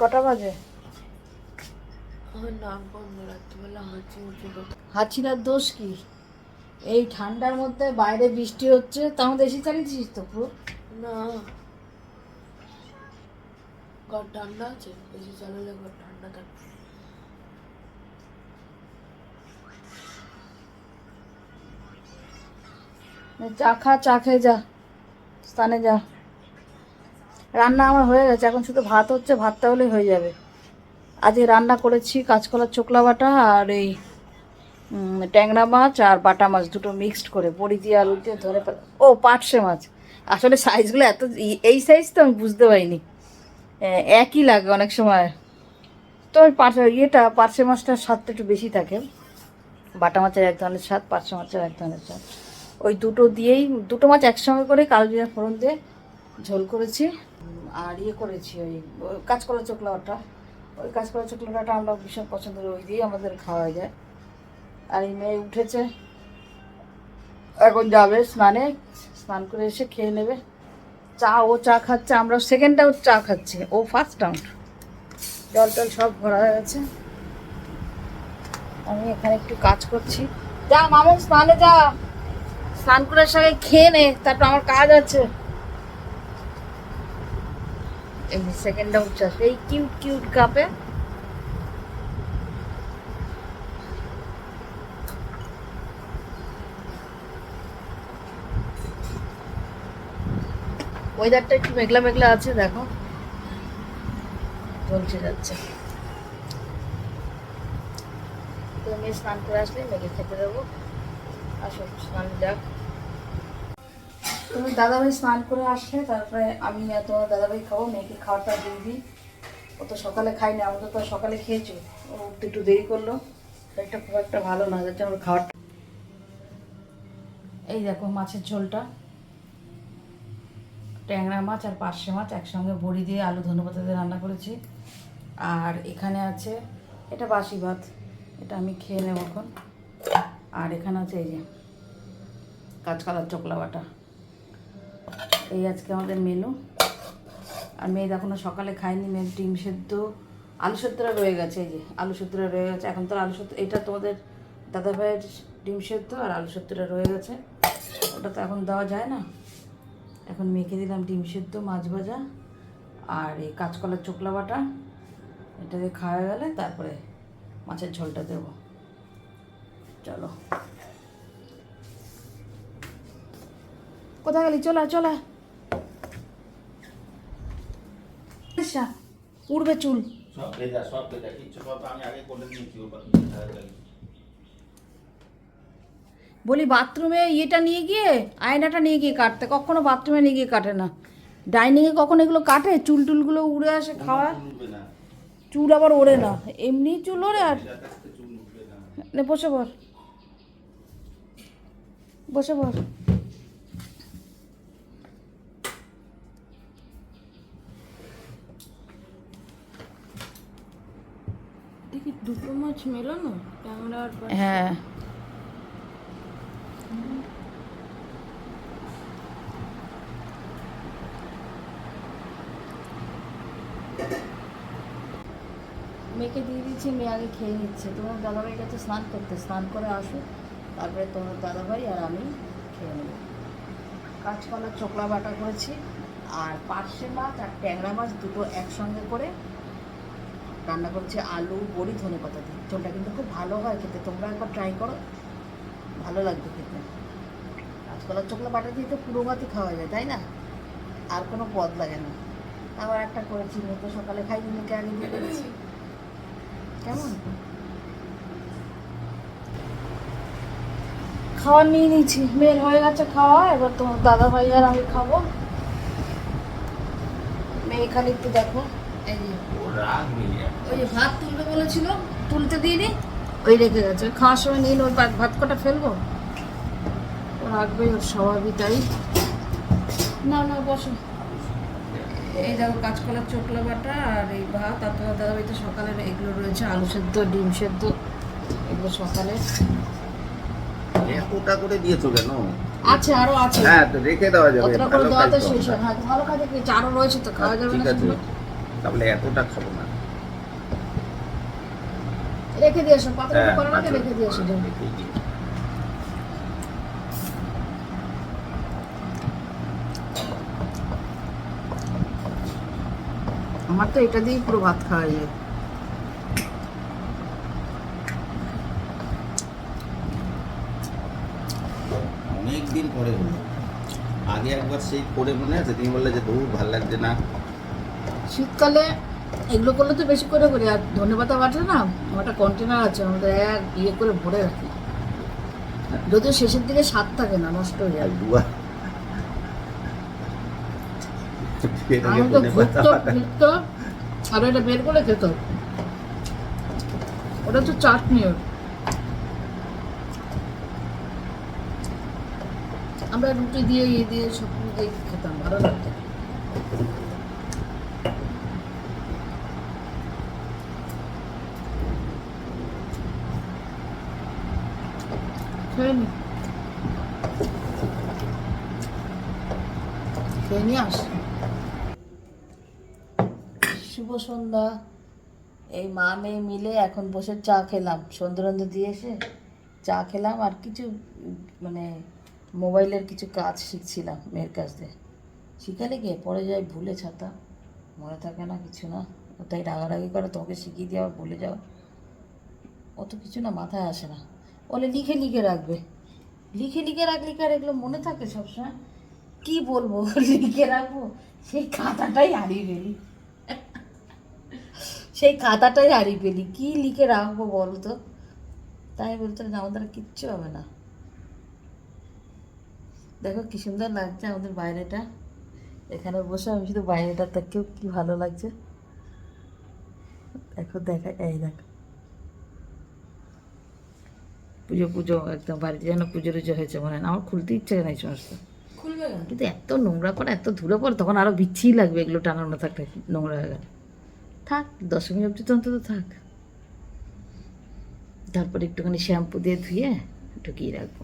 কটা বাজে? আমার নাক বন্ধ রাত্রিবেলা হাঁচি উঠে হাঁচিনার দোষ কি? এই ঠান্ডার মধ্যে বাইরে বৃষ্টি হচ্ছে মধ্যে এসি চালিয়েছিস তো পুরো? না। ঘর ঠান্ডা আছে? এসে চালালে ঘর ঠান্ডা থাকে। চা খা চা খেয়ে যা। স্থানে যা। রান্না আমার হয়ে গেছে, এখন শুধু ভাত হচ্ছে, ভাতটা হলেই হয়ে যাবে। আজকে রান্না করেছি কাঁচকলার চোকলা বাটা আর এই ট্যাংরা মাছ আর বাটা মাছ দুটো মিক্সড করে, বড়ি দিয়ে আলু দিয়ে ধরে ও পাটসে মাছ। আসলে সাইজগুলো এত, এই সাইজ তো আমি বুঝতে পারিনি। একই লাগে অনেক সময়। তো ওই পার্সে ইয়েটা পার্শে মাছটার স্বাদটা একটু বেশি থাকে। বাটা মাছের এক ধরনের স্বাদ পার্শে মাছের এক ধরনের স্বাদ। ওই দুটো দিয়েই, দুটো মাছ একসঙ্গে করে কালো জিরা ফোড়ন দিয়ে ঝোল করেছি। আর ইয়ে করেছি, ওই কাঁচকলা চোকলাটা ওই কাঁচকলা চোকলাটা আমরা ভীষণ পছন্দ করি ওই দিয়েই আমাদের খাওয়া যায়। আর এই মেয়ে উঠেছে, এখন যাবে স্নানে, স্নান করে এসে খেয়ে নেবে। চা, ও চা খাচ্ছে আমরা সেকেন্ডটাও চা খাচ্ছি, ও ফার্স্ট রাউন্ড জল টল সব ভরা হয়ে গেছে। আমি এখানে একটু কাজ করছি। যা, মামুন, স্নানে যা। স্নান করে সঙ্গে খেয়ে নে, তারপর আমার কাজ আছে। সেকেন্ডটা উঠছে এই কিউট কিউট কাপে ওয়েদারটা একটু মেঘলা মেঘলা আছে, দেখো। চলছে যাচ্ছে। তো মেয়ে স্নান করে আসলে মেঘে খেতে দেবো। আসো, স্নান যাক। তুমি দাদাভাই স্নান করে আসলে, তারপরে আমি আর তোমার দাদাভাই খাব, মেয়েকে খাওয়াটা দিয়ে দিই। ও তো সকালে খাইনি আমাদের তো সকালে খেয়েছো। ও উঠতে একটু দেরি করল। একটা খুব একটা ভালো না যাচ্ছে আমার খাওয়াটা এই দেখো মাছের ঝোলটা। ট্যাংরা মাছ আর পার্শে মাছ একসঙ্গে বড়ি দিয়ে আলু ধনেপাতা দিয়ে রান্না করেছি। আর এখানে আছে, এটা বাসি ভাত। এটা আমি খেয়ে নেব এখন। আর এখানে আছে এই যে কাঁচকলার চকলা বাটা। এই আজকে আমাদের মেনু আর মেয়ে এখনও সকালে খায়নি, মেয়ের ডিম সেদ্ধ। আলু সেদ্ধটা রয়ে গেছে, এই যে আলু সেদ্ধটা রয়ে গেছে। এখন তো আলু সেদ্ধ এটা তোমাদের দাদা ভাইয়ের ডিম সেদ্ধ আর আলু সেদ্ধটা রয়ে গেছে। ওটা তো এখন দেওয়া যায় না। এখন মেখে দিলাম ডিম সেদ্ধ, মাছ ভাজা আর এই কাঁচকলার চোকলা বাটা। এটা দিয়ে খাওয়া গেলে তারপরে মাছের ঝোলটা দেবো। চলো। কোথায় গেলি? চলা চলা আচ্ছা, উড়বে চুল। সব ভেজা সব ভেজা কিচ্ছু সব আমি আগে করে নিয়েছি বলি বাথরুমে ইয়েটা নিয়ে গিয়ে আয়নাটা নিয়ে গিয়ে কাটতে। কখনো বাথরুমে নিয়ে গিয়ে কাটে না। ডাইনিংয়ে কখনো এগুলো কাটে? চুল টুলগুলো উড়ে আসে খাওয়া? চুল আবার ওড়ে না। এমনি চুল ওড়ে আর বসে পড়। বসে পড় দেখি দুটো মাছ মেলানো ট্যাংরা হ্যাঁ। মেয়েকে দিয়ে দিচ্ছি মেয়ে আগে খেয়ে নিচ্ছে। তোমার দাদাভাই কাছে স্নান করতে স্নান করে আসো। তারপরে তোমার দাদাভাই আর আমি খেয়ে নেব। কাঁচকলার চোকলা বাটা করেছি আর পার্শে মাছ আর ট্যাংরা মাছ দুটো একসঙ্গে করে রান্না করছি আলু, বড়ি, ধনে পাতা দিয়ে। ঝোলটা কিন্তু খুব ভালো হয় খেতে। তোমরা একবার ট্রাই করো। ভালো লাগবে খেতে। কাঁচকলার চোখলা বাটা দিয়ে তো পুরো ভাতই খাওয়া যায়, তাই না? আর কোনো পদ লাগে না। আবার একটা করেছি তো সকালে খাই মেয়েকে আগে দিয়ে দিয়েছি কেমন? খাওয়া নিয়ে নিয়েছি। মেয়ের হয়ে গেছে খাওয়া, এবার তোমার দাদা ভাই আর আমি খাব। মেয়ে খালি একটু দেখো। এই যে। রাগ ওই যে ভাত তুলবে বলেছিল তুলতে দিইনি ওই রেখে গেছে। খাওয়ার সময় নিয়ে ওই ভাত কটা ফেলব? রাখবে ওর স্বভাবই তাই না না বসো। এই দেখো কাঁচকলার চোকলা বাটা আর এই ভাত আর তোমার দাদা বাড়িতে সকালের এগুলো রয়েছে আলু সেদ্ধ ডিম সেদ্ধ এগুলো সকালে। এতটা করে দিয়েছ কেন? আছে আরও আছে। হ্যাঁ তো রেখে দেওয়া যাবে অতটা করে দেওয়া তো শেষ হয় হ্যাঁ ভালো কাজে কি আরও রয়েছে তো খাওয়া যাবে ঠিক না আছে। তাহলে এতটা খাব না। রেখে দিয়ে এসো করার আগে রেখে দিয়ে এসো আমার তো এটা দিয়েই পুরো ভাত খাওয়া যায়। অনেক দিন পরে হলো। আগে একবার সেই করে মনে আছে? তুমি বললে যে দৌড় ভালো লাগছে না। শীতকালে এগুলো করলে তো বেশি করে করি আর ধনে পাতা বাটে না আমার একটা কন্টেনার আছে আমাদের এক ইয়ে করে ভরে রাখি। যদিও শেষের দিকে স্বাদ থাকে না নষ্ট হয়ে যায়। আমি তো ঘুরতো আর এটা বের করে খেত ওটা তো চাটনি। ওর আমরা রুটি দিয়ে ইয়ে দিয়ে সব কিছু দিয়ে খেতাম ভালো লাগতো খেয়ে নি নিয়ে আসি শুভ সন্ধ্যা। এই মা মেয়ে মিলে এখন বসে চা খেলাম। সন্ধ্যরন্ধ দিয়ে এসে চা খেলাম আর কিছু মানে মোবাইলের কিছু কাজ শিখছিলাম মেয়ের কাছ দিয়ে। শিখালে গিয়ে পরে যাই ভুলে ছাতা। মনে থাকে না, কিছু না। তাই রাগারাগি করে, তোমাকে শিখিয়ে আবার ভুলে যাও অত কিছু না, মাথায় আসে না। বলে লিখে লিখে রাখবে। লিখে লিখে রাখলে কি আর এগুলো মনে থাকে সবসময়? কি বলব? লিখে রাখব? সেই খাতাটাই হারিয়ে ফেলি। সেই খাতাটাই হারিয়ে ফেলি। কি লিখে রাখব বলো তো? তাই বলতে না, আমাদের কিচ্ছু হবে না। দেখো কি সুন্দর লাগছে আমাদের বাইরেটা। এখানে বসে আমি শুধু বাইরেটা থেকেও কি ভালো লাগছে। দেখো, দেখা, এই দেখো। পুজো পুজো একদম বাড়িতে যেন পুজো টুজো হয়েছে মনে হয়। না আমার খুলতে ইচ্ছে নাই সমস্ত খুলবে কিন্তু এত নোংরা পড়ে এত ধুলো পড়ে তখন আরও বিচ্ছিই লাগবে এগুলো টানানো থাকলে নোংরা হয়ে গেলে। থাক দশমী অবধি তো অন্তত থাক। তারপর একটুখানি শ্যাম্পু দিয়ে ধুয়ে ঢুকিয়ে রাখব।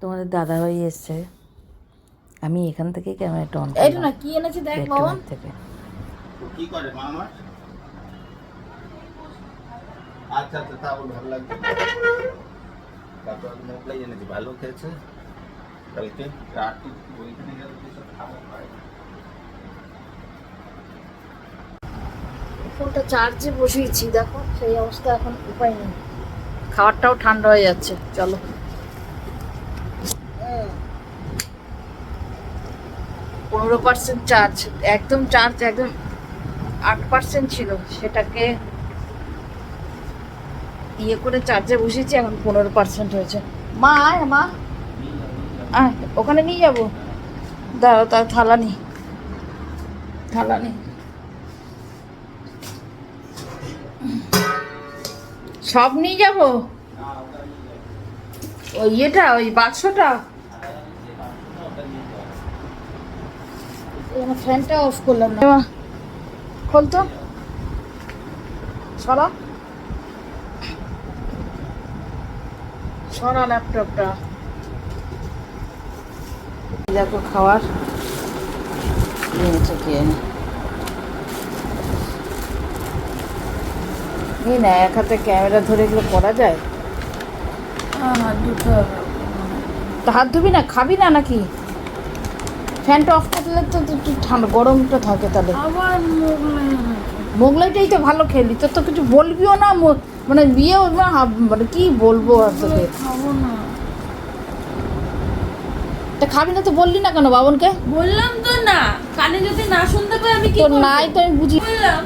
তোমাদের দাদাভাই এসছে। আমি এখান থেকে ক্যামেরাটা অন এইটা না কি এনেছি দেখ বাবা। থেকে। কি করে মা আমার আচ্ছা আচ্ছা তা বল ভালো লাগছে তারপর এনেছি, ভালো খেয়েছে। কালকে রাত্রি ওইখানে গেলে যেসব খাবার পায়। ফোনটা চার্জে বসিয়েছি, দেখো, সেই অবস্থা এখন উপায় নেই। খাবারটাও ঠান্ডা হয়ে যাচ্ছে, চলো। পনেরো পার্সেন্ট চার্জ একদম চার্জ একদম আট পার্সেন্ট ছিল, সেটাকে ইয়ে করে চার্জে বসিয়েছি এখন পনেরো পার্সেন্ট হয়েছে। মা, আয় মা। ওখানে নিয়ে যাব। দাঁড়াও তার থালা নি। থালা নেই সব নিয়ে যাব? ওই ইয়েটা, ওই বাক্সটা। ফ্যানটা অফ করলাম না। খোল তো। সরা। সরা ল্যাপটপটা। দেখো খাওয়ার। এনেছে কে? না এক হাতে ক্যামেরা ধরে এগুলো করা যায়? তা হাত ধুবি না খাবি না নাকি? ফ্যানটা অফ করলে তো একটু ঠান্ডা গরমটা থাকে তাহলে। মোগলাইটাই তো ভালো খেলি তোর তো কিছু বলবিও না মানে বিয়েও না মানে কি বলব আর তোকে? খাব না। তা খাবি না তো বললি না কেন বাবনকে? বললাম তো না কানে যদি না শুনতে পাই আমি কি করব? নাই তো আমি বুঝি। বললাম।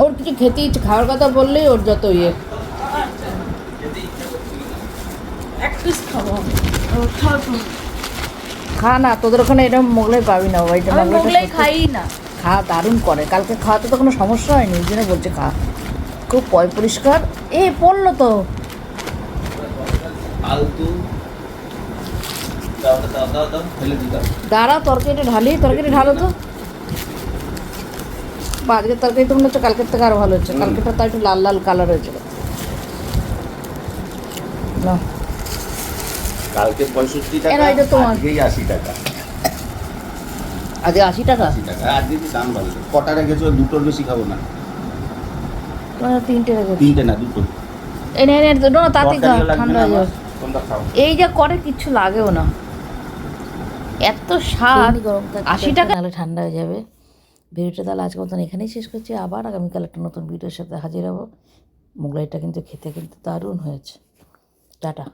ওর কিছু খেতে ইচ্ছে খাওয়ার কথা বললেই ওর যত ইয়ে। এক পিস খাব। ও, খাও তুমি। খা না তোদের ওখানে এরকম মোগলাই পাবি না আমি মোগলাই খাই না। খা দারুণ করে। কালকে খাওয়াতে তো কোনো সমস্যা হয়নি ওই জন্য বলছে খা। খুব পয় পরিষ্কার। এ পড়ল তো। দাঁড়া তরকারিটা ঢালি তরকারি ঢালো তো। আজকের তরকারি তো মনে হচ্ছে কালকের থেকে আরও ভালো হচ্ছে। কালকেরটা তো একটু লাল লাল কালার হয়েছিল। নাও কালকে পঁয়ষট্টি টাকা আজকেই আশি টাকা। আজকে আশি টাকা? আশি টাকা। আজকে কি দাম বাড়লো কটা রেখেছো? দুটোর বেশি খাব না। তিনটে রেখেছি। তিনটে না দুটো। এনে এনে দাও না তাতে ঠান্ডা হয়ে এই যা করে কিচ্ছু লাগেও না। এত স্বাদ। আশি টাকা নাহলে ঠান্ডা হয়ে যাবে। ভিডিওটা তাহলে আজকে মতন এখানেই শেষ করছি। আবার আগামীকাল একটা নতুন ভিডিওর সাথে হাজির হব। মোগলাইটা কিন্তু খেতে কিন্তু দারুণ হয়েছে। টাটা।